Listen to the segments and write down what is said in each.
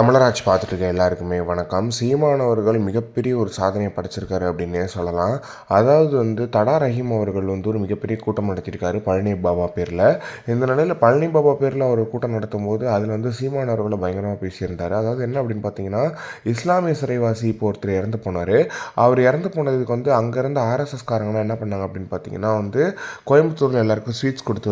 தமிழராஜ் பார்த்துட்டு இருக்க எல்லாருக்குமே வணக்கம். சீமானவர்கள் மிகப்பெரிய ஒரு சாதனையை படைச்சிருக்காரு அப்படின்னே சொல்லலாம். அதாவது வந்து தடா ரஹீம் அவர்கள் வந்து ஒரு மிகப்பெரிய கூட்டம் நடத்தியிருக்காரு பழனி பாபா பேரில். இந்த நிலையில் பழனி பாபா பேரில் அவர் கூட்டம் நடத்தும் போது அதில் வந்து சீமானவர்களை பயங்கரமாக பேசியிருந்தார். அதாவது என்ன அப்படின்னு பார்த்தீங்கன்னா இஸ்லாமிய சிறைவாசி இப்போ ஒருத்தர் இறந்து போனார். அவர் இறந்து போனதுக்கு வந்து அங்கேருந்து ஆர்எஸ்எஸ்காரங்களாம் என்ன பண்ணாங்க அப்படின்னு பார்த்தீங்கன்னா வந்து கோயம்புத்தூரில் எல்லாருக்கும் ஸ்வீட்ஸ் கொடுத்து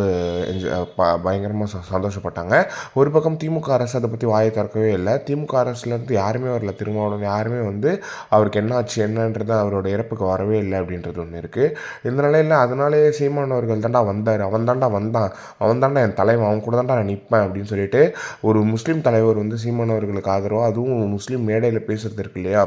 பயங்கரமாக ச- சந்தோஷப்பட்டாங்க. ஒரு பக்கம் திமுக அரசு அதை பற்றி வாயை திறக்கவே இல்லை. திமுக அரசுலேருந்து யாருமே வரல. திருமாவளவன் யாருமே வந்து அவருக்கு என்ன ஆச்சு என்னன்றது அவரோட இறப்புக்கு வரவே இல்லை அப்படின்றது ஒன்று இருக்குது இதனால இல்லை அதனாலேயே சீமானவர்கள் தாண்டா வந்தார். அவன் தாண்டா வந்தான். அவன் தாண்டா என் தலைவன். அவன் கூட தாண்டா நான் நிற்பேன் அப்படின்னு சொல்லிட்டு ஒரு முஸ்லீம் தலைவர் வந்து சீமானவர்களுக்கு ஆதரவாக அதுவும் முஸ்லீம் மேடையில் பேசுகிறது இருக்கு இல்லையா?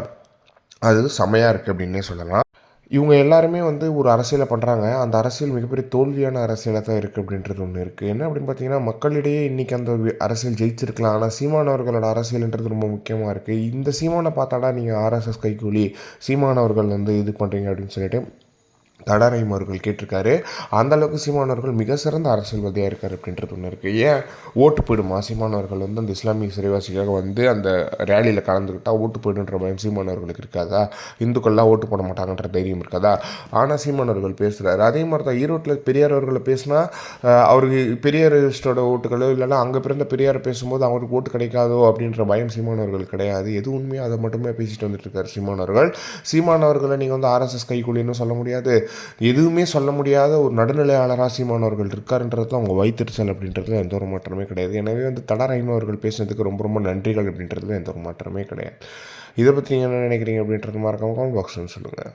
அது செமையாக இருக்குது அப்படின்னே சொல்லலாம். இவங்க எல்லாருமே வந்து ஒரு அரசியலை பண்ணுறாங்க அந்த அரசியல் மிகப்பெரிய தோல்வியான அரசியலாக தான் இருக்குது அப்படின்றது ஒன்று இருக்குது என்ன அப்படின்னு பார்த்தீங்கன்னா மக்களிடையே இன்றைக்கி அந்த அரசியல் ஜெயிச்சிருக்கலாம். ஆனால் சீமானவர்களோட அரசியல்ன்றது ரொம்ப முக்கியமாக இருக்குது இந்த சீமானை பார்த்தாடா நீங்கள் ஆர்எஸ்எஸ் கைக்கூலி சீமானவர்கள் வந்து இது பண்ணுறீங்க அப்படின்னு சொல்லிட்டு தடாரையும் அவர்கள் கேட்டிருக்காரு. அந்த அளவுக்கு சீமானவர்கள் மிக சிறந்த அரசியல்வாதியாக இருக்கார் அப்படின்றது ஒன்று இருக்குது ஏன் ஓட்டு போயிடுமா? சீமானவர்கள் வந்து அந்த இஸ்லாமிய சிறைவாசிக்காக வந்து அந்த ரேலியில் கலந்துக்கிட்டால் ஓட்டு போயிடுன்ற பயம் சீமானவர்களுக்கு இருக்காதா? இந்துக்கள்லாம் ஓட்டு போட மாட்டாங்கன்ற தைரியம் இருக்காதா? ஆனால் சீமானவர்கள் பேசுகிறாரு அதே மாதிரி தான் ஈரோட்டில் பெரியார் அவர்களை பேசினா அவருக்கு பெரியாரிஸ்டோட ஓட்டுகளோ இல்லைனா அங்கே பிறந்த பெரியார் பேசும்போது அவருக்கு ஓட்டு கிடைக்காதோ அப்படின்ற பயம் சீமானவர்கள் கிடையாது. எது உண்மையோ அதை மட்டுமே பேசிட்டு வந்துட்டு இருக்காரு சீமானவர்கள் சீமானவர்களை நீங்கள் வந்து ஆர்எஸ்எஸ் கைக்கூலின்னு சொல்ல முடியாது. எதுவுமே சொல்ல முடியாத ஒரு நடுநிலையாளர் ராசிமானவர்கள் இருக்காருன்றதுல அவங்க வைத்திருச்சல் அப்படின்றதுல எந்த ஒரு மாற்றமே கிடையாது. எனவே வந்து தடாராயமா அவர்கள் பேசினதுக்கு ரொம்ப ரொம்ப நன்றிகள் அப்படின்றதுல எந்த ஒரு மாற்றமே கிடையாது. இதை பற்றி நீங்கள் என்ன நினைக்கிறீங்க அப்படின்றது மறக்காம கமெண்ட் பாக்ஸ்னு சொல்லுங்கள்